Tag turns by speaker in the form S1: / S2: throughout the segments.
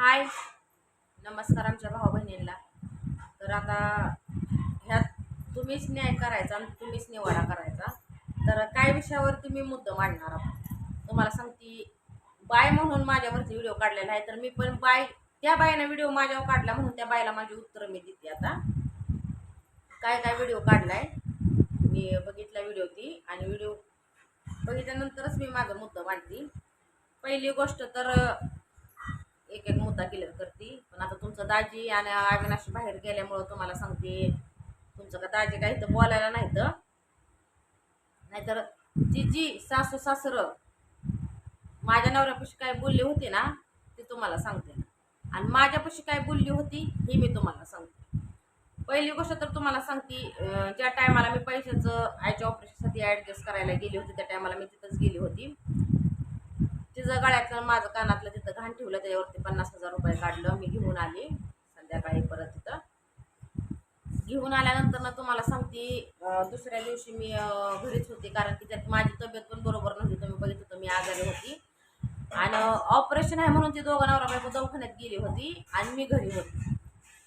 S1: हाय. नमस्कार आमच्या भाऊ बहिणींना तर आता ह्यात तुम्हीच न्याय करायचा आणि तुम्हीच निवाडा करायचा. तर काय विषयावरती मी मुद्दा मांडणार आहोत? तुम्हाला सांगते बाय म्हणून माझ्यावरती व्हिडिओ काढलेला आहे तर मी पण बाय त्या बाईनं व्हिडिओ माझ्यावर काढला म्हणून त्या बायला माझी उत्तरं मी देते आता. काय काय व्हिडिओ काढलाय मी बघितला व्हिडिओ ती आणि व्हिडिओ बघितल्यानंतरच मी माझा मुद्दा मांडते. पहिली गोष्ट तर एक एक मुद्दा क्लिअर करते. पण आता तुमचं दाजी आणि अविनाशी बाहेर गेल्यामुळं तुम्हाला सांगते तुमचं का दाजी काही तर बोलायला नाही तर नाहीतर ती जी सासू सासरं माझ्या नवऱ्यापाशी काय बोलली होती ना ते तुम्हाला सांगते. आणि माझ्यापाशी काय बोलली होती हे मी तुम्हाला सांगते. पहिली गोष्ट तर तुम्हाला सांगते ज्या टायमाला मी पैशाचं आईच्या ऑपरेशनसाठी ॲडजस्ट करायला गेली होती त्या टायमाला मी तिथंच गेली होती. तिचं गळ्यातलं माझं कानातलं तिथं घाण ठेवलं त्याच्यावरती पन्नास हजार रुपये काढलं मी घेऊन आली. संध्याकाळी परत तिथं. घेऊन आल्यानंतर ना तुम्हाला सांगते दुसऱ्या दिवशी मी घरीच होते कारण की त्यात माझी तब्येत पण बरोबर नव्हती तुम्ही बघित होतं मी आजारी होती. आणि ऑपरेशन आहे म्हणून ती दोघं नवरा बायको दवाखान्यात गेली होती आणि मी घरी होती.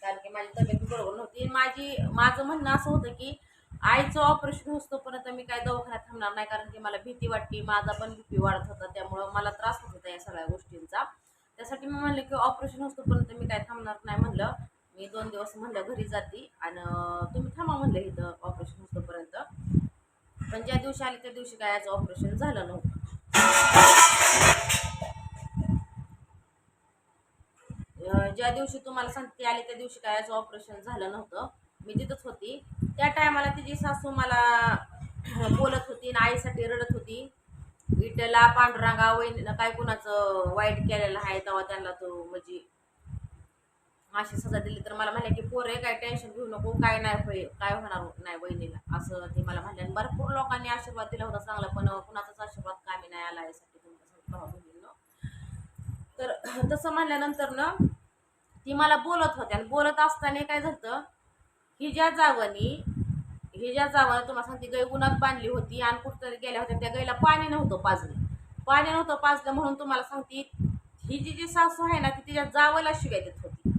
S1: कारण की माझी तब्येत बरोबर नव्हती. माझी माझं म्हणणं असं होतं की आईचं ऑपरेशन होतोपर्यंत मी काय दवाखान्यात थांबणार नाही कारण की मला भीती वाटली माझा पण बीपी वाढत होता त्यामुळं मला त्रास होत होता या सगळ्या गोष्टींचा. त्यासाठी मी म्हणलं की ऑपरेशन होतोपर्यंत मी काय थांबणार नाही म्हणलं. मी दोन दिवस म्हणलं घरी जाते आणि तुम्ही थांबा म्हणलं इथं ऑपरेशन होतोपर्यंत पण ज्या दिवशी आले त्या दिवशी काय याचं ऑपरेशन झालं नव्हतं. ज्या दिवशी तुम्हाला सांगते आली त्या दिवशी काय याचं ऑपरेशन झालं नव्हतं. मी तिथंच होती. त्या टायमाला तिची सासू मला बोलत होती आणि आईसाठी रडत होती. विठ्ठला पांडुरंगा वहिनीला काय कुणाचं वाईट केलेलं आहे तेव्हा त्यांना तो म्हणजे अशी सजा दिली. तर मला म्हणले की पोरे काय टेन्शन घेऊ नको काय नाही होय काय होणार नाही वहिनीला. असं ते मला म्हणले. आणि भरपूर लोकांनी आशीर्वाद दिला होता चांगला पण कुणाचाच आशीर्वाद कामी नाही आला यासाठी तुमच्या तर तसं म्हणल्यानंतर ना ती मला बोलत होत्या आणि बोलत असताना काय झालं ही ज्या जावनी ही ज्या तुम्हाला सांगते गाय उन्हात बांधली होती आणि कुठंतरी गेल्या होत्या त्या गाईला पाणी नव्हतं पाजलं. पाणी नव्हतं पाजलं म्हणून तुम्हाला सांगते ही जी जी सासू आहे ना ती तिच्या जावाला शिव्या देत होती.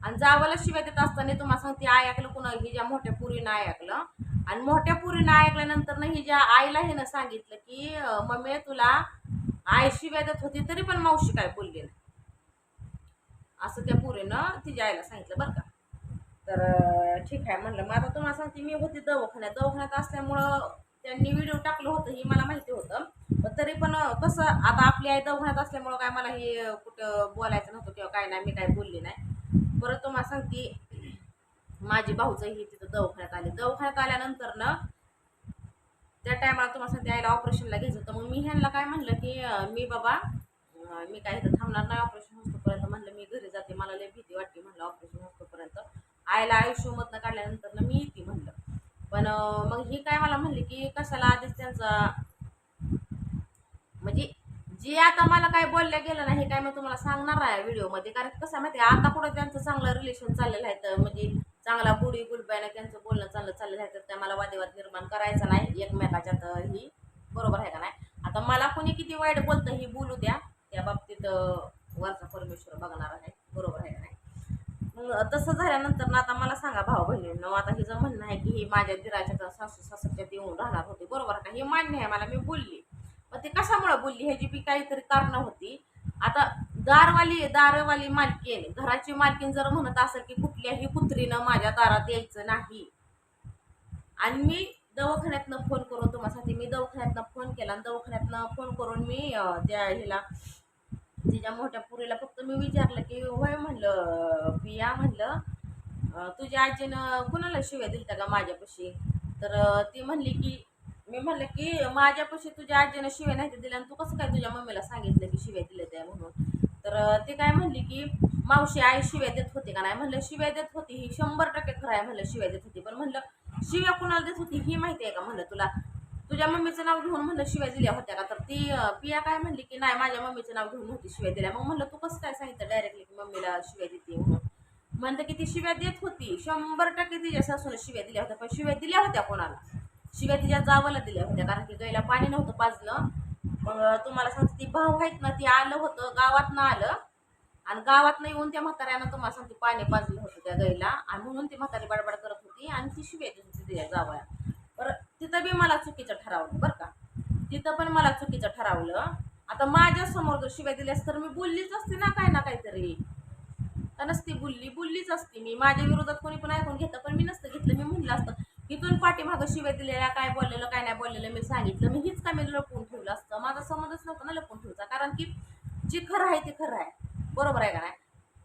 S1: आणि जावाला शिव्या देत असताना तुम्हाला सांगते आई ऐकलं कुणा ही ज्या मोठ्या पुरीनं ऐकलं. आणि मोठ्या पुरीनं ऐकल्यानंतर ना ही ज्या आईला हिनं सांगितलं की मम्मी तुला आई शिव्या देत होती तरी पण मावशी काय बोलली असं त्या पुरीनं तिच्या आईला सांगितलं बरं का. तर ठीक आहे म्हणलं. मग आता तुम्हाला सांगते मी होती दवाखान्यात. दवाखान्यात असल्यामुळं त्यांनी व्हिडिओ टाकलं होतं हे मला माहिती होतं. पण तरी पण कसं आता आपली आई दवाखान्यात असल्यामुळं काय मला हे कुठं बोलायचं नव्हतं किंवा काय नाही मी काय बोलली नाही. परत तुम्हाला सांगते माझी भाऊजही ही तिथं दवाखान्यात आली. दवाखान्यात आल्यानंतर ना त्या टायमाला तुम्हाला सांगते आईला ऑपरेशनला घ्यायचं होतं. मग मी ह्यांना काय म्हणलं की मी बाबा मी काय इथं थांबणार नाही ऑपरेशन होतोपर्यंत म्हणलं मी घरी जाते मला लय भीती वाटते म्हणलं ऑपरेशन होतोपर्यंत. आईला आयुष्यमधनं काढल्यानंतर ना मी येते म्हणलं. पण मग ही काय मला म्हणली की कशाला आधीच त्यांचा म्हणजे जे आता मला काय बोलल्या गेलं नाही हे काय मी तुम्हाला सांगणार आहे व्हिडिओमध्ये? कारण कसं आहे माहिती आहे, आता पुढे त्यांचं चांगलं रिलेशन चाललेलं आहे तर म्हणजे चांगला बुडी गुलबाईनं त्यांचं बोलणं चाललं चाललेलं आहे तर त्या मला वादविवाद निर्माण करायचा नाही एकमेकाच्यात ही बरोबर आहे का नाही? आता मला कोणी किती वाईट बोलतं ही बोलू द्या. त्या बाबतीत वरचा परमेश्वर बघणार आहे बरोबर आहे का नाही मग तसं झाल्यानंतर ना आता मला सांगा भाऊ बहिणींना आता हिचं म्हणणं आहे की ही माझ्या दिराच्या सासू सासरच्यात येऊन राहणार होती बरोबर का? हे मान्य आहे मला मी बोलली. मग ते कशामुळं बोलली? ह्याची बी काहीतरी कारणं होती. आता दारवाली दारवाली मालकीन घराची मालकीन जर म्हणत असेल की कुठल्याही कुत्रीनं माझ्या दारात यायचं नाही. आणि मी दवाखान्यातनं फोन करून तुम्हासाठी मी दवाखान्यातनं फोन केला आणि दवाखान्यातनं फोन करून मी त्या ह्याला तिच्या मोठ्या पुरीला फक्त मी विचारलं की होय म्हणलं पिया म्हणलं तुझ्या आजीनं कुणाला शिव्या दिल्या का माझ्यापाशी? तर ती म्हणली की मी म्हणलं की माझ्यापाशी तुझ्या आजीनं शिव्या नाही दिल्या आणि तू कसं काय तुझ्या मम्मीला सांगितलं की शिव्या दिल्या त्या म्हणून? तर ती काय म्हणली की मावशी आई शिव्या देत होती का नाही? म्हणलं शिव्या देत होती ही शंभर टक्के खरं आहे म्हणलं शिव्या देत होती. पण म्हणलं शिव्या कुणाला देत होती ही माहिती आहे का? म्हणलं तुला तुझ्या मम्मीचं नाव घेऊन म्हणलं शिवाय दिल्या होत्या का? तर ती पिया काय म्हणली की नाही माझ्या मम्मीचं नाव घेऊन होती शिवाय दिल्या. मग म्हणलं तू कसं काय सांगितलं डायरेक्टली की मम्मीला शिवाय देते म्हणून? म्हणतं की ती शिव्या देत होती. शंभर टक्के तिच्या सासूला शिव्या दिल्या होत्या पण शिव्या दिल्या होत्या कोणाला? शिव्या तिच्या जावाला दिल्या होत्या कारण की गायला पाणी नव्हतं पाजलं. मग तुम्हाला सांगते ती भाऊ आहेत ना ती आलं होतं गावातनं आलं. आणि आणि गावात नाही येऊन त्या म्हाताऱ्यानं तुम्हाला सांगते पाणी पाजलं होतं त्या गाईला आणि म्हणून ती म्हातारी बडबड करत होती आणि ती शिव्या दिली होती तिच्या जावया तिथं बी मला चुकीचं ठरवलं बरं का? तिथं पण मला चुकीचं ठरवलं. आता माझ्यासमोर जर शिव्या दिल्यास तर मी बोललीच असते ना काय ना काहीतरी. तर नसती बोलली बोललीच असते मी. माझ्या विरोधात कोणी पण ऐकून घेतं पण मी नसतं घेतलं. मी म्हणलं असतं इथून पाठीमागं शिव्या दिलेल्या काय बोललेलं काय नाही बोललेलं मी सांगितलं. मी हीच का मी लपवून ठेवलं असतं. माझा समजच नव्हता ना लपवून ठेवचा. कारण की जे खरं आहे ते खरं आहे. बरोबर आहे का नाही?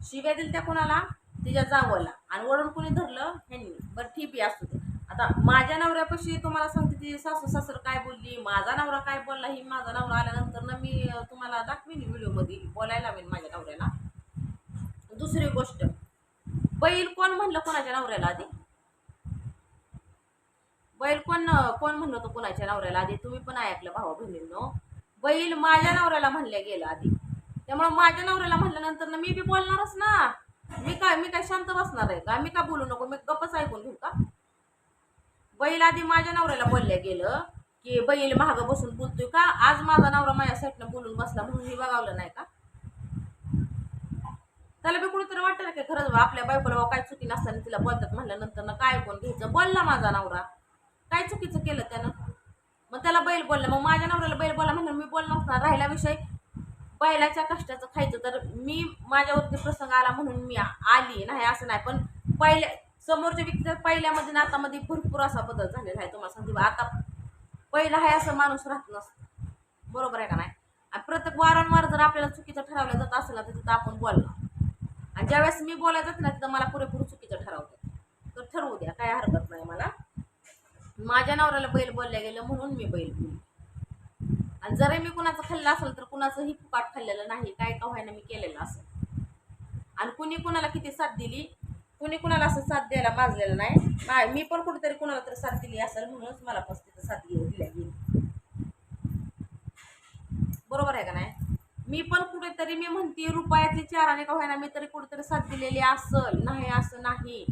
S1: शिव्या दिल त्या कोणाला? तिच्या जावला. आणि वळून कोणी धरलं? ह्यांनी. बरं ठीक आहे असू दे. आता माझ्या नवऱ्यापाशी तुम्हाला सांगते ती सासू सासर काय बोलली माझा नवरा काय बोलला ही माझा नवरा आल्यानंतर ना मी तुम्हाला दाखवीन व्हिडिओमध्ये बोलायला लावेन माझ्या नवऱ्याला. दुसरी गोष्ट बैल कोण म्हणलं कोणाच्या नवऱ्याला आधी? बैल कोण कोण म्हणलं होतं कोणाच्या नवऱ्याला आधी? तुम्ही पण ऐकलं भावा बहिणींनो. बैल माझ्या नवऱ्याला म्हणल्या गेलं आधी. त्यामुळे माझ्या नवऱ्याला म्हणल्यानंतर ना मी बी बोलणारच ना. मी काय मी काय शांत बसणार आहे का? मी काय बोलू नको? मी गप्पच ऐकून घेऊ का? बैल आधी माझ्या नवऱ्याला बोलल्या गेलं की बैल महाग बसून बोलतोय का? आज माझा नवरा माझ्या साईडनं बोलून बसला म्हणून मी बघावलं नाही का? त्याला बी कुठेतरी वाटतं ना की खरंच बा, आपल्या बायकोला बा काय चुकी नसताना तिला बोलतात म्हणल्यानंतर ना काय कोण घ्यायचं? बोलला माझा नवरा. काय चुकीचं केलं त्यानं? मग त्याला बैल बोलला मग माझ्या नवऱ्याला बैल बोला म्हणलं मी बोलणार ना राहिला विषय. बैलाच्या कष्टाचं खायचं तर मी माझ्यावरती प्रसंग आला म्हणून मी आली. नाही असं नाही. पण पहिल्या समोरच्या व्यक्तीचा पहिल्यामध्ये आणि आतामध्ये भरपूर असा बदल झालेला आहे. तुम्हाला सांगते आता पहिला आहे असं माणूस राहत नसतं. बरोबर आहे का नाही? आणि प्रत्येक वारंवार जर आपल्याला चुकीचं ठरवलं जात असेल ना तर तिथं आपण बोलणार. आणि ज्यावेळेस मी बोलायचं जाते ना तिथं मला पुरेपूर चुकीचं ठरवतं तर ठरवू द्या काय हरकत नाही मला. माझ्या नवऱ्याला बैल बोलल्या गेलं म्हणून मी बैल बोलली. आणि जरी मी कुणाचं खाल्लं असेल तर कुणाचंही फुकाट खाल्लेलं नाही. काय का व्हायला मी केलेलं असेल. आणि कुणी कुणाला किती साथ दिली कुणी कुणाला असं साथ द्यायला माजलेलं नाही. मी पण कुठेतरी कुणाला तरी साथ दिली असेल म्हणूनच मला पण तिथं साथ दिली दिल्या गेली बरोबर आहे का नाही? मी पण कुठेतरी मी म्हणते रुपयातली चार आणि का व्हायला मी तरी कुठेतरी साथ दिलेली असल नाही असं नाही.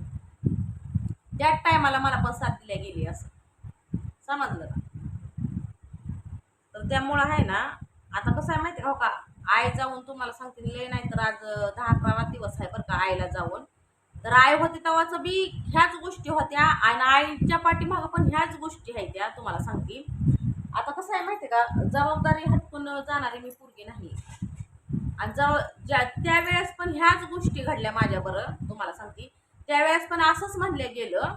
S1: त्याच टायमाला मला पण साथ दिल्या गेली असं. समजलं का? तर त्यामुळं आहे ना आता कसं आहे माहिती आहे हो का? आई जाऊन तुम्हाला सांगते लय नाही तर आज दहा अकरा दिवस आहे बरं का आईला जाऊन. तर आई होती तेव्हाच बी ह्याच गोष्टी होत्या आणि आईच्या पाठीमागं पण ह्याच गोष्टी आहेत त्या तुम्हाला सांगतील आता कसं आहे माहिती आहे का? जबाबदारी हटकून जाणारी मी पोरगी नाही. आणि जव ज्या त्यावेळेस पण ह्याच गोष्टी घडल्या माझ्याबरोबर तुम्हाला सांगते. त्यावेळेस पण असंच म्हणलं गेलं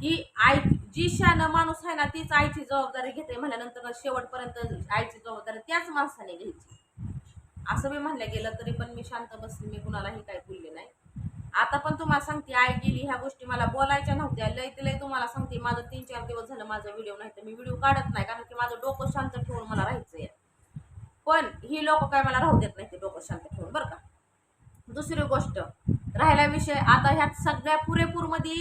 S1: की आई जी शान माणूस आहे ना तीच आईची जबाबदारी घेते म्हणल्यानंतर शेवटपर्यंत आईची जबाबदारी त्याच माणसाने घ्यायची. असं मी म्हणलं गेलं तरी पण मी शांत बसली मी कुणालाही काही बोलले नाही. आता पण तुम्हाला सांगते आई गेली ह्या गोष्टी मला बोलायच्या नव्हत्या. लय ते लय तुम्हाला सांगते माझं तीन चार दिवस झालं माझा व्हिडिओ नाही तर मी व्हिडिओ काढत नाही कारण की माझं डोकं शांत ठेवून मला राहायचंय. पण ही लोक काय मला राहू देत नाही ते डोकं शांत ठेवून बरं का? दुसरी गोष्ट राहिला विषय आता ह्यात सगळ्या पुरेपूरमध्ये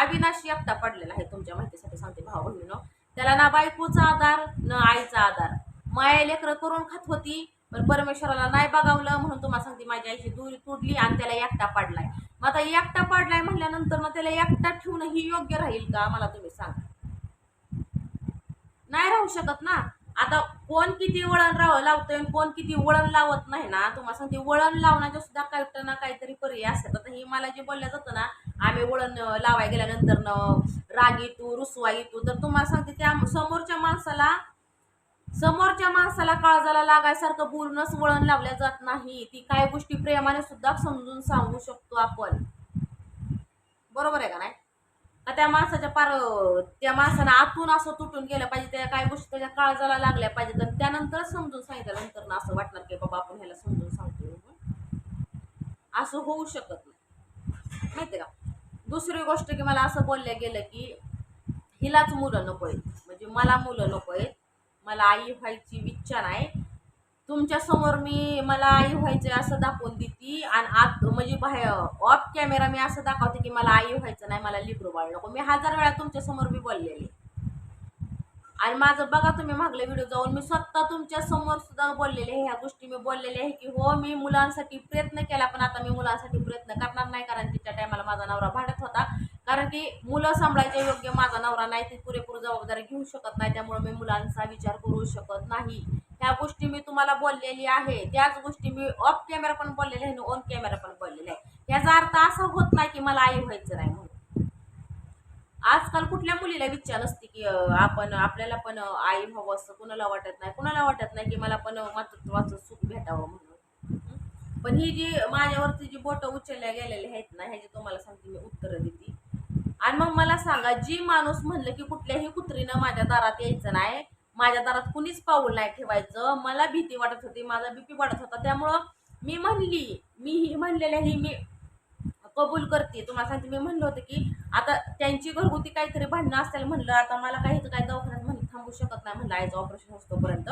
S1: अविनाशी एकटा पडलेला आहे तुमच्या माहितीसाठी सांगते भाऊ बहिणीनं. त्याला ना बायकोचा आधार ना आईचा आधार. माया लेकरं करून खात होती पण परमेश्वराला नाही बघावलं म्हणून तुम्हाला सांगते माझ्या आईची दुरी तुडली आणि त्याला एकटा पाडलाय. मग आता एकटा पाडलाय म्हटल्यानंतर मग त्याला एकटा ठेवणं ही योग्य राहील का? मला तुम्ही सांगा. नाही राहू शकत ना. आता कोण किती वळण राह लावतोय आणि कोण किती वळण लावत नाही ना? तुम्हाला सांगते वळण लावण्याच्या सुद्धा काही ना काहीतरी पर्याय असतात. आता हे मला जे बोललं जातं ना आम्ही वळण लावाय गेल्यानंतर न राग येतो रुसवा येतो तर तुम्हाला सांगते त्या समोरच्या माणसाला समोरच्या माणसाला काळजाला लागायसारखं बोलूनच वळण लावल्या जात नाही. ती काही गोष्टी प्रेमाने सुद्धा समजून सांगू शकतो आपण. बरोबर आहे का नाही? त्या माणसाच्या पार त्या माणसानं आतून असं तुटून गेलं पाहिजे त्या काही गोष्टी त्याच्या काळजाला लागल्या पाहिजेत तर त्यानंतर समजून सांगितल्यानंतर ना असं वाटणार की बाबा आपण ह्याला समजून सांगतोय असं होऊ शकत नाही. माहिती का? दुसरी गोष्ट की मला असं बोलल्या गेलं की हिलाच मुलं नको आहेत म्हणजे मला मुलं नको आहेत मला आई व्हायची इच्छा नाही. तुमच्यासमोर मी मला आई व्हायचं असं दाखवून देते आणि आत म्हणजे बाहेर ऑफ कॅमेरा मी असं दाखवते की मला आई व्हायचं नाही मला लिब्रो बाळ नको. मी हजार वेळा तुमच्यासमोर मी बोललेली. आणि माझं बघा तुम्ही मागले व्हिडिओ जाऊन मी स्वतः तुमच्यासमोर सुद्धा बोललेले आहे. ह्या गोष्टी मी बोललेले आहे की हो मी मुलांसाठी प्रयत्न केला पण आता मी मुलांसाठी प्रयत्न करणार नाही कारण तिच्या टायमाला माझा नवरा भांडत होता. कारण की मुलं सांभाळायच्या योग्य माझा नवरा नाही ती पुरेपूर जबाबदारी घेऊ शकत नाही त्यामुळे मी मुलांचा विचार करू शकत नाही. ह्या गोष्टी मी तुम्हाला बोललेली आहे. त्याच गोष्टी मी ऑफ कॅमेरा पण बोललेले आहे आणि ऑन कॅमेरा पण बोललेले आहे याचा अर्थ असा होत नाही की मला आई व्हायचं नाही म्हणून. आजकाल कुठल्या मुलीला विचार नसते की आपण आपल्याला पण आई व्हावं असं कुणाला वाटत नाही? कुणाला वाटत नाही की मला पण मातृत्वाचं सुख भेटावं म्हणून? पण ही जी माझ्यावरती जी बोटं उचलल्या गेलेली आहेत ना ह्याची तुम्हाला सांगते मी उत्तरं दिली आणि मग मला सांगा जी माणूस म्हणलं की कुठल्याही कुत्रीनं माझ्या दारात यायचं नाही माझ्या दारात कुणीच पाऊल नाही ठेवायचं मला भीती वाटत होती माझा बीपी वाटत होता त्यामुळं मी म्हणली मी ही म्हणलेल्या ही मी कबूल करते. तुम्हाला सांगते मी म्हणलं होतं की आता त्यांची घरगुती काहीतरी भांडणं असतील म्हणलं आता मला काही तर काही दवाखान्यात म्हणलं थांबू शकत नाही म्हणलं आईचं ऑपरेशन असतोपर्यंत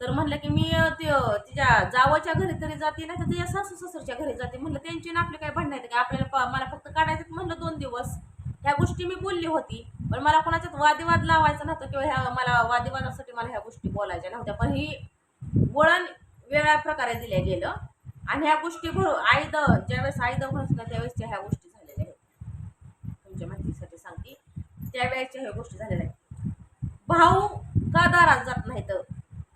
S1: तर म्हणलं की मी ते तिच्या जावाच्या घरी तरी जाते नाही तर तिच्या सासू सासरच्या घरी जाते म्हणलं त्यांची ना आपले काही भांडणं आहेत का? आपल्याला प- मला फक्त काढायचं म्हणलं दोन दिवस. ह्या गोष्टी मी बोलली होती पण मला कोणाच्यात वादिवाद लावायचा नव्हतं किंवा ह्या मला वादिवादासाठी मला ह्या गोष्टी बोलायच्या नव्हत्या. पण ही वळण वेगळ्या प्रकारे दिल्या गेलं. आणि ह्या गोष्टी भरू आई द ज्यावेळेस आई दवाखान्यात त्यावेळेसच्या ह्या गोष्टी झालेल्या आहेत. तुमच्या माहितीसाठी सांगते. त्यावेळेसच्या ह्या गोष्टी झालेल्या आहेत. भाऊ का दारात जात नाही तर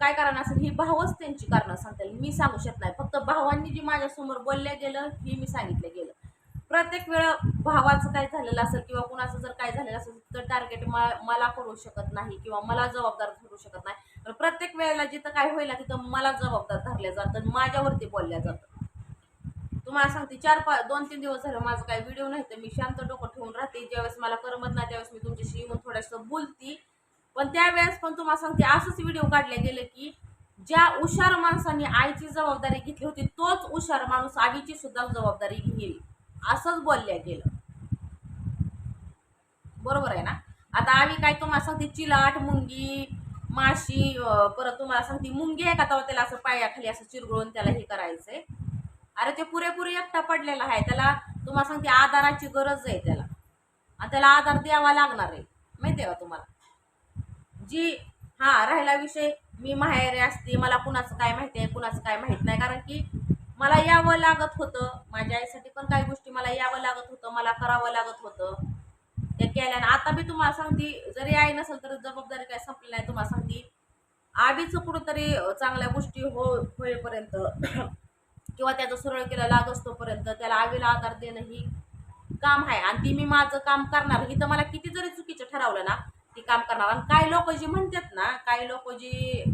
S1: काय कारण असेल? ही भावच त्यांची कारणं सांगतील. मी सांगू शकत नाही. फक्त भावांनी जी माझ्यासमोर बोलल्या गेलं ही मी सांगितलं गेलं. प्रत्येक वेळा भावाचं काय झालेलं असेल किंवा कुणाचं जर काय झालेलं असेल तर टार्गेट मला करू शकत नाही किंवा मला जबाबदार धरू शकत नाही. प्रत्येक वेळेला जिथं काय होईल ना तिथं मला जबाबदार धरल्या जातं आणि माझ्यावरती बोलल्या जातं. तुम्हाला सांगते चार पाच दोन तीन दिवस झालं माझं काही व्हिडिओ नाही तर मी शांत डोकं ठेवून राहते. ज्यावेळेस मला करमत नाही त्यावेळेस मी तुमच्याशी येऊन थोडंसं बोलती. पण त्यावेळेस पण तुम्हाला सांगते असंच व्हिडिओ काढले गेले की ज्या हुशार माणसाने आईची जबाबदारी घेतली होती तोच हुशार माणूस आईची सुद्धा जबाबदारी घेईल. असंच बोलल्या गेलं. बरोबर आहे ना? आता आम्ही काय तुम्हाला सांगते चिलाट मुंगी माशी परत तुम्हाला सांगते मुंगी आहे का तेव्हा त्याला असं पायाखाली असं चिरगळून त्याला हे करायचंय? अरे ते पुरेपूर एकटा पडलेला आहे. त्याला तुम्हाला सांगते आधाराची गरज आहे त्याला. आणि त्याला आधार द्यावा लागणार आहे. माहिती आहे का तुम्हाला? जी हा राहिला विषय मी माहेरी असते मला कुणाचं काय माहिती आहे कुणाचं काय माहीत नाही. कारण की मला यावं लागत होतं. माझ्या आईसाठी पण काही गोष्टी मला यावं लागत होतं मला करावं लागत होतं. त्या केल्यानं आता बी तुम्हाला सांगते जरी आई नसेल तर जबाबदारी काय संपली नाही तुम्हाला सांगते. आबीचं कुठंतरी चांगल्या गोष्टी हो होईपर्यंत किंवा त्याचं सरळ केला लाग असतोपर्यंत त्याला आवीला आधार देणं ही काम आहे. आणि ती मी माझं काम करणार ही तर मला किती जरी चुकीचं ठरवलं ना ती काम करणार. आणि काही लोक जी म्हणतात ना काही लोक जी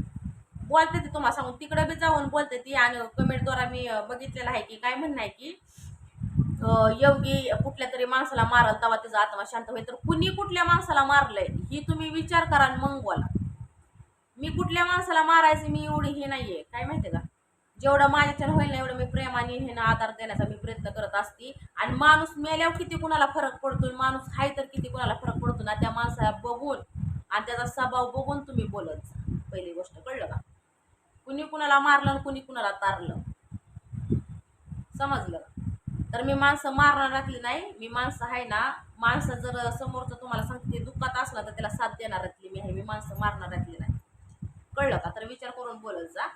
S1: बोलते ती तुम्हाला सांगून तिकडे बी जाऊन बोलते ती. आणि कमेंटद्वारा मी बघितलेलं आहे की काय म्हणणं आहे की योगी कुठल्या तरी माणसाला मारल तेव्हा त्याचा आत्मा शांत होईल. तर कुणी कुठल्या माणसाला मारलंय ही तुम्ही विचार करा आणि मग बोला. मी कुठल्या माणसाला मारायचं मी एवढी हे नाहीये. काय माहितीये का? जेवढं माझ्याच्यानं होईल ना एवढं मी प्रेमाने हे ना आधार देण्याचा मी प्रयत्न करत असते. आणि माणूस मेल्यावर किती कुणाला फरक पडतो माणूस हाय तर किती कुणाला फरक पडतो ना त्या माणसाला बघून आणि त्याचा स्वभाव बघून तुम्ही बोलत जा. पहिली गोष्ट कळलं का? कुणी कुणाला मारलं आणि कुणी कुणाला तारलं? समजलं का? तर मी माणसं मारणारातली नाही. मी माणसं आहे ना माणसं जर समोरचं तुम्हाला सांगते ते दुःखात असला तर त्याला साथ देणारातली मी आहे. मी माणसं मारणारातली नाही. कळलं का? तर विचार करून बोलत जा.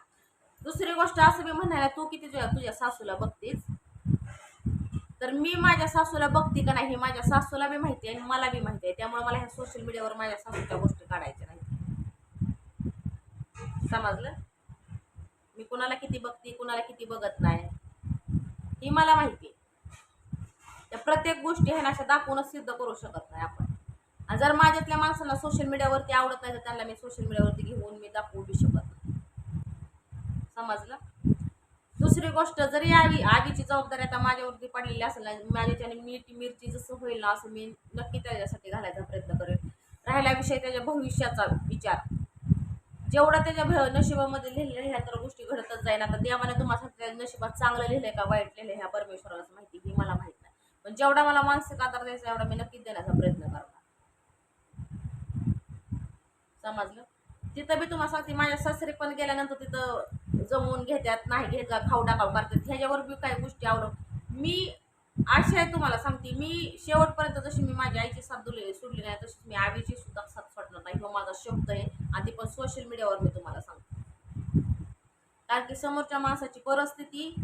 S1: दुसरी गोष्ट असं मी म्हणायला तू किती तुझ्या तुझ्या सासूला बघतेस? तर मी माझ्या सासूला बघते का नाही हे माझ्या सासूला बी माहिती आहे आणि मला बी माहिती आहे. त्यामुळे मला ह्या सोशल मीडियावर माझ्या सासूच्या गोष्टी काढायच्या नाही समजलं? मी कुणाला किती बघते कुणाला किती बघत नाही ही मला माहिती आहे. प्रत्येक गोष्टी आहे ना अशा दाखवूनच सिद्ध करू शकत नाही आपण. आणि जर माझ्यातल्या माणसांना सोशल मीडियावरती आवडत नाही तर त्यांना मी सोशल मीडियावरती घेऊन मी दाखवू बी शकत नाही. समजलं? दुसरी गोष्ट जरी आगी आगीची जबाबदारी आता माझ्यावरती पडलेली असेल ना माझ्याच्याने मीठ मिरची जसं होईल ना असं मी नक्की त्याच्यासाठी घालायचा प्रयत्न करेन. राहिला विषय त्याच्या भविष्याचा विचार. जेवढा त्याच्या भ- नशिबामध्ये लिहिलेलं ह्या तर गोष्टी घडतच जाईल आता देवाने तुम्हाला नशिबात चांगलं लिहिलंय का वाईट लिहिलंय ह्या परमेश्वरालाच माहिती ही मला माहीत नाही पण जेवढा मला मानसिक आधार द्यायचा एवढा मी नक्कीच देण्याचा प्रयत्न करणार. समजलं? तिथं बी तुम्हाला सांगते माझ्या सासरी पण गेल्यानंतर तिथं जमवून घेतात नाही घेत खाऊ टाकाव करतात. ह्याच्यावर बी काही गोष्टी आवडत मी आशा आहे तुम्हाला सांगते मी शेवटपर्यंत जशी मी माझ्या आईची साथ दुले सोडली नाही तशीच मी आईची सुद्धा साथ सोडणार नाही. हो माझा शब्द आहे आणि ती पण सोशल मीडियावर मी तुम्हाला सांगते. कारण की समोरच्या माणसाची परिस्थिती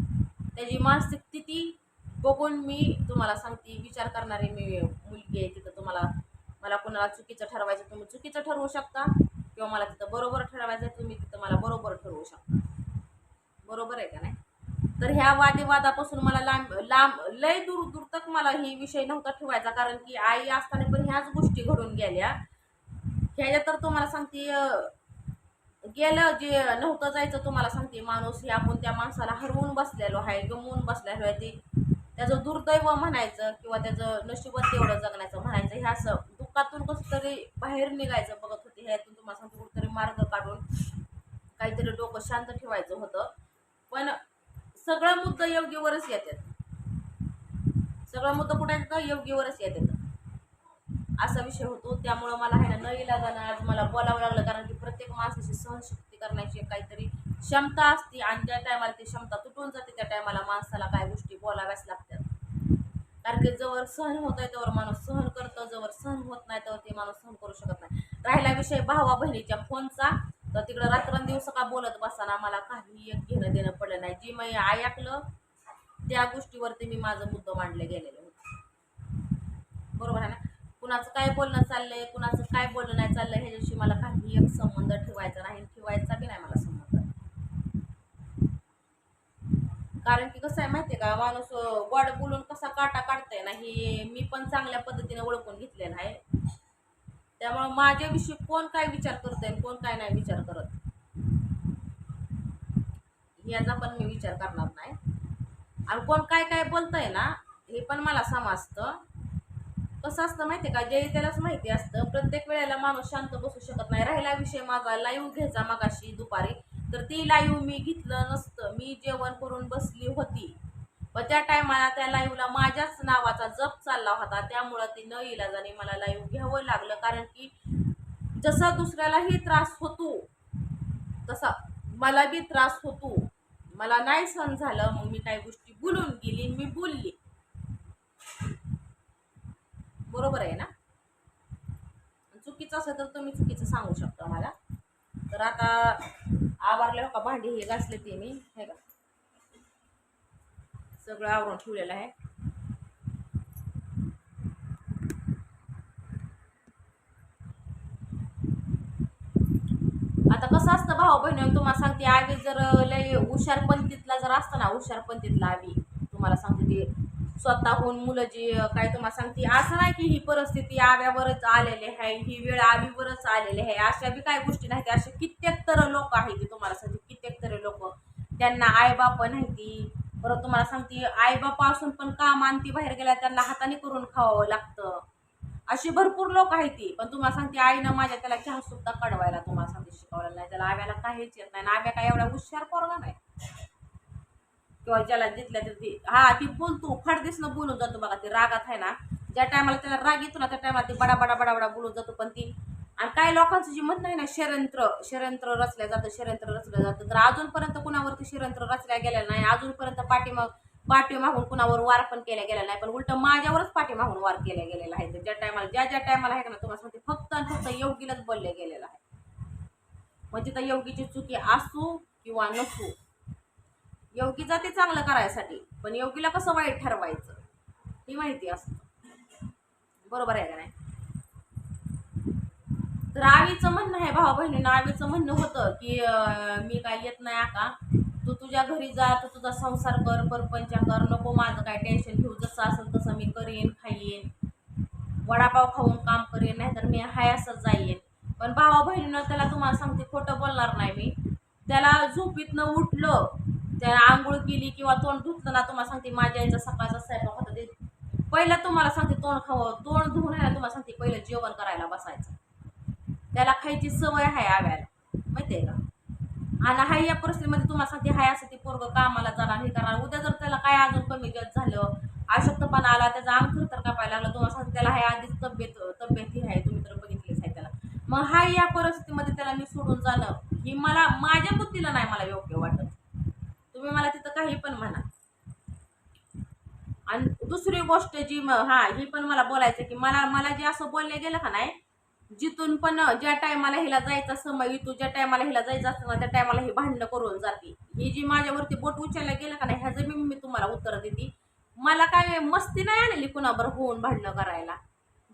S1: त्याची मानसिक स्थिती बघून मी तुम्हाला सांगते विचार करणारी मी मुलगी आहे तिथं तुम्हाला मला कोणाला चुकीचं ठरवायचं तुम्ही चुकीचं ठरवू शकता. किंवा मला तिथं बरोबर ठरवायचं आहे, तुम्ही तिथं मला बरोबर ठरवू शकता. बरोबर आहे का नाही? तर ह्या वादेवादापासून मला लांब लांब लय दूर दूर तक मला ही विषय नव्हता ठेवायचा. कारण की आई असताना पण ह्याच गोष्टी घडून गेल्या. ह्याच्या तर तुम्हाला सांगते गेलं जे नव्हतं जायचं तुम्हाला सांगते माणूस हे आपण त्या माणसाला हरवून बसलेलो आहे गमवून बसलेलो आहे. ते त्याचं दुर्दैव म्हणायचं किंवा त्याचं नशिबत तेवढं जगण्याचं म्हणायचं ह्या असं दुःखातून कसं तरी बाहेर निघायचं बघत होते. ह्यातून तुम्हाला सांगतो कुठेतरी मार्ग काढून काहीतरी डोकं शांत ठेवायचं होतं. पण सगळा मुद्दा योग्यवरच येतात सगळा मुद्दा कुठे येतात योग्यवरच येतात असा विषय होतो. त्यामुळं मला आहे ना न इलाजानं आज मला बोलावं लागलं कारण की प्रत्येक माणसाची सहनशक्ती करण्याची काहीतरी क्षमता असते आणि ज्या टायमाला ती क्षमता तुटून जाते त्या टायमाला माणसाला काही गोष्टी बोलाव्याच लागतात. कारण की जवळ सहन होत आहे त्यावर माणूस सहन करतो जवळ सहन होत नाही त्यावर ते माणूस सहन करू शकत नाही. राहिला विषय भावा बहिणीच्या फोनचा तर तिकडं रात्रंदिवस का बोलत बसताना मला काही एक घेणं देणं पडलं नाही. जी मी ऐकलं त्या गोष्टीवरती मी माझं मुद्दा मांडले गेलेले होते. बरोबर आहे ना? कुणाचं काय बोलणं चाललंय कुणाचं काय बोलणं नाही चाललंय ह्याच्याशी मला काही एक संबंध ठेवायचा नाही ठेवायचा बी नाही मला संबंध. कारण की कसं आहे माहितीये का माणूस अं, गोड बोलून कसा काटा काढताय ना हे मी पण चांगल्या पद्धतीने ओळखून घेतलेलं आहे. त्यामुळे माझ्याविषयी कोण काय विचार करत आहे कोण काय नाही विचार करत याचा पण मी विचार करणार नाही. आणि कोण काय काय बोलतंय ना हे पण मला समजतं. कसं असतं माहिती आहे का जे त्यालाच माहिती असतं. प्रत्येक वेळेला माणूस शांत बसू शकत नाही. राहिला विषय माझा लाईव्ह घ्यायचा मागाशी दुपारी. तर ती लाईव्ह मी घेतलं नसतं. मी जेवण करून बसली होती. पण त्या टायमाला त्या लाईव्हला माझ्याच नावाचा जप चालला होता. त्यामुळं ती न इलाजाने मला लाईव्ह घ्यावं लागलं. कारण की जसा दुसऱ्यालाही त्रास होतो तसा मला बी त्रास होतो. मला नाही सहन झालं. मग मी काही गोष्टी बोलून गेली मी बोलली. बरोबर आहे ना? चुकीचं असेल तर तुम्ही चुकीचं सांगू शकता मला. तर आता आवारले हो का भांडी हे घासले ते मी हे का सगळं आवरून ठेवलेलं आहे. आता कसं असतं भाऊ बहिणी तुम्हाला सांगते आवी जर लय हुशारपंथीतला जर असतं ना हुशारपंथीतला आवी तुम्हाला सांगते ते स्वतःहून मुलं जी काय तुम्हाला सांगते असं नाही की ही परिस्थिती आव्यावरच आलेली आहे ही वेळ आवीवरच आलेली आहे. अशा बी काय गोष्टी नाही असे कित्येक तर लोक आहेत ते तुम्हाला सांगते कित्येक तर लोक. त्यांना आईबाप नाही ती. परत तुम्हाला सांगते आईबापा असून पण काम आणती बाहेर गेल्या त्यांना हाताने करून खावावं लागतं. अशी भरपूर लोक आहेत ती. पण तुम्हाला सांगते आईनं माझ्या त्याला चहा सुद्धा काढवायला तुम्हाला सांगते शिकवायला नाही. त्याला आव्याला काहीच येत नाही आणि आव्या काय एवढा हुशार पोरगा नाही. किंवा ज्याला जिथल्या ती हा ती बोलतो खडदिसनं बोलून जातो बघा ती रागात आहे ना. ज्या टायमाला त्याला राग येतो ना त्या टायमाला ती बडा बडा बडा बडा बोलून जातो. पण ती आणि काही लोकांचं जे म्हणणं आहे ना षडयंत्र षडयंत्र रचल्या जातं षडयंत्र रचलं जातं. तर अजूनपर्यंत कुणावरती षडयंत्र रचल्या गेल्या नाही अजूनपर्यंत पाठीमाग पाठीमागून कुणावर वार पण केल्या गेला नाही पण उलट माझ्यावरच पाठीमागून वार केल्या गेलेला आहे. तर ज्या टायमाला ज्या ज्या टायमाला आहे ना तुम्हाला सांगते फक्त आणि फक्त योगीलाच बोलले गेलेलं आहे. म्हणजे तर योगीची चुकी असू किंवा नसू योगी जाते चांगलं करायसाठी पण योगीला कसं वाईट ठरवायचं? ही माहिती असतं. बरोबर आहे का नाही? तर आवीचं म्हणणं आहे भावा बहिणीनं आवीचं म्हणणं होतं की मी काय येत नाही आका तू तुझ्या घरी जा तू तुझा संसार कर परपंच कर नको माझं काय टेन्शन घेऊ. जसं असेल तसं मी करीन खाईन. वडापाव खाऊन काम करेन नाहीतर मी हाय असंच जाईन. पण भावा बहिणीनं त्याला तुम्हाला सांगते खोटं बोलणार नाही मी. त्याला झोपीतनं उठलं त्या आंघोळ केली किंवा तोंड धुतलं ना तुम्हाला सांगते माझ्या आईचा सकाळचा स्वयंपाक होता ते पहिलं तुम्हाला सांगते तोंड खावं तोंड धुवून आहे ना तुम्हाला सांगते पहिलं जेवण करायला बसायचं. त्याला खायची सवय आहे आव्याला माहिती आहे का? आणि हाय या परिस्थितीमध्ये तुम्हाला सांगते हाय असं ते पोरग कामाला जाणार हे करणार उद्या जर त्याला काय अजून कमी जास्त झालं अशक्तपणा आला त्याचा अंग तर कापायला लागला तुम्हाला सांगते त्याला हाय आधीच तब्येत तब्येत ही आहे तुम्ही तर बघितलीच आहे त्याला. मग हाय या परिस्थितीमध्ये त्याला मी सोडून जाणं ही मला माझ्या बुद्धीला नाही मला योग्य तुम्ही मला तिथं काही पण म्हणा. आणि दुसरी गोष्ट जी हा ही पण मला बोलायचं की मला मला जे असं बोलले गेलं का नाही जिथून पण ज्या टायमाला हिला जायचा समय इथून ज्या टायमाला हिला जायचं असतं ना त्या टायमाला ही भांडणं करून जाते. ही जी माझ्यावरती बोट उचलला गेलं का नाही ह्याचं मी मी तुम्हाला उत्तर देते. मला काय मस्ती नाही आलेली कुणाबरोबर होऊन भांडणं करायला.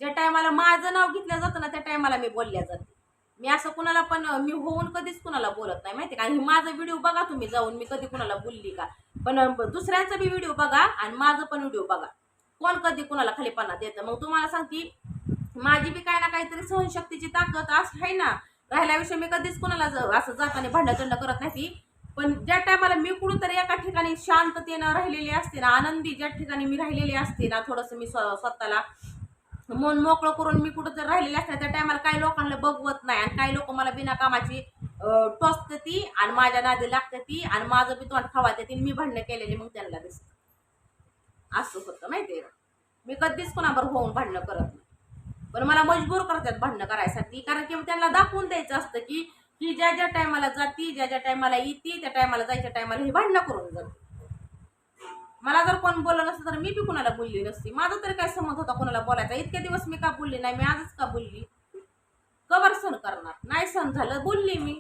S1: ज्या टायमाला माझं नाव घेतलं जातं ना त्या टायमाला मी बोलल्या जाते. मी असं कुणाला पण मी होऊन कधीच कुणाला बोलत नाही माहिती का? आणि माझा व्हिडिओ बघा तुम्ही जाऊन मी कधी कुणाला बोलली का? पण दुसऱ्यांचा बी व्हिडिओ बघा आणि माझं पण व्हिडिओ बघा. कोण कधी कुणाला खालीपणा देतं? मग तुम्हाला सांगते माझी बी काय ना काहीतरी सहनशक्तीची ताकद असं आहे ना. राहिल्याविषयी मी कधीच कुणाला असं जाताना भांडतंड करत नाही ती पण ज्या टायमाला मी कुठंतरी एका ठिकाणी शांततेनं राहिलेली असते ना आनंदी ज्या ठिकाणी मी राहिलेली असते ना थोडंसं मी स्वतःला मन मोकळं करून मी कुठं जर राहिलेली असते त्या टायमाला काही लोकांना बघवत नाही आणि काही लोक मला बिना कामाची टोचते ती आणि माझ्या नादी लागते ती आणि माझं बी तोंड खावाते ती आणि मी भांडणं केलेली मग त्यांना दिसत. असं होतं माहिती मी कधीच कोणाबरोबर होऊन भांडणं करत नाही. पण मला मजबूर करतात भांडणं करायसाठी कारण की त्यांना दाखवून द्यायचं असतं की ही ज्या ज्या टायमाला जाती ज्या ज्या टायमाला येते त्या टायमाला जायच्या टायमाला ही भांडणं करून जाते. मला जर कोण बोललं नसतं तर मी बी कुणाला बोलली नसती. माझा तरी काय समज होता कोणाला बोलायचा? इतके दिवस मी का बोलली नाही? मी आजच का बोलली? कवर सण करणार. नाही सण झालं बोलली मी.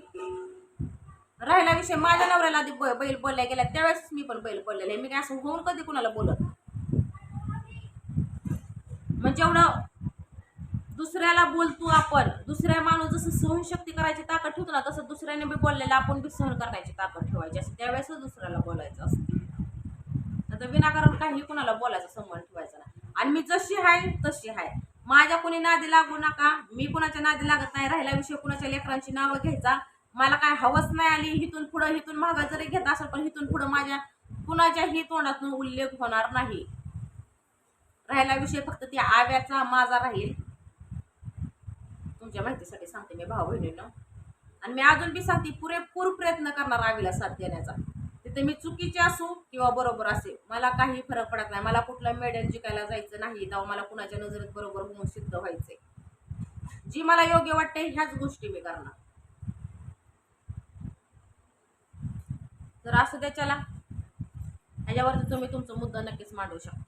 S1: राहिला विषय माझ्या नवऱ्याला आधी बैल बोलल्या गेल्या त्यावेळेस मी पण बैल बोललेले मी काय असं होऊन कधी कुणाला बोलत? म्हणजे नाही. मग जेवढं दुसऱ्याला बोलतो आपण दुसऱ्या माणूस जसं सहनशक्ती करायची ताकद ठेवतो ना तसं दुसऱ्याने बी बोललेलं आपण बी सहन करण्याची ताकद ठेवायची असते. त्यावेळेसच दुसऱ्याला बोलायचं असतं. तर विनाकारण काही कुणाला बोलायचा संबंध ठेवायचा नाही. आणि मी जशी आहे तशी आहे माझ्या कोणी नादी लागू नका. मी कुणाच्या नादी लागत नाही. राहिला विषय कुणाच्या लेकरांची नावं घ्यायचा. मला काय हवस नाही आली हिथून पुढं हिथून मागा जरी घेत असेल पण हिथून पुढं माझ्या कुणाच्याही तोंडातून उल्लेख होणार नाही. राहिला विषय फक्त त्या आव्याचा माझा राहील. तुमच्या माहितीसाठी सांगते मी भाऊ बहिणीनं. आणि मी अजून बी सांगते पुरेपूर प्रयत्न करणार आवीला साथ देण्याचा. ते मी चुकीचे असू किंवा बरोबर असेल मला काही फरक पडत नाही. मला कुठलं मेडल जिकायला जायचं नाही तेव्हा मला कुणाच्या नजरेत बरोबर होऊन सिद्ध व्हायचंय. जी मला योग्य वाटते ह्याच गोष्टी मी करणार. तर असू द्या चला. ह्याच्यावरती तुम्ही तुमचा मुद्दा नक्कीच मांडू शकता.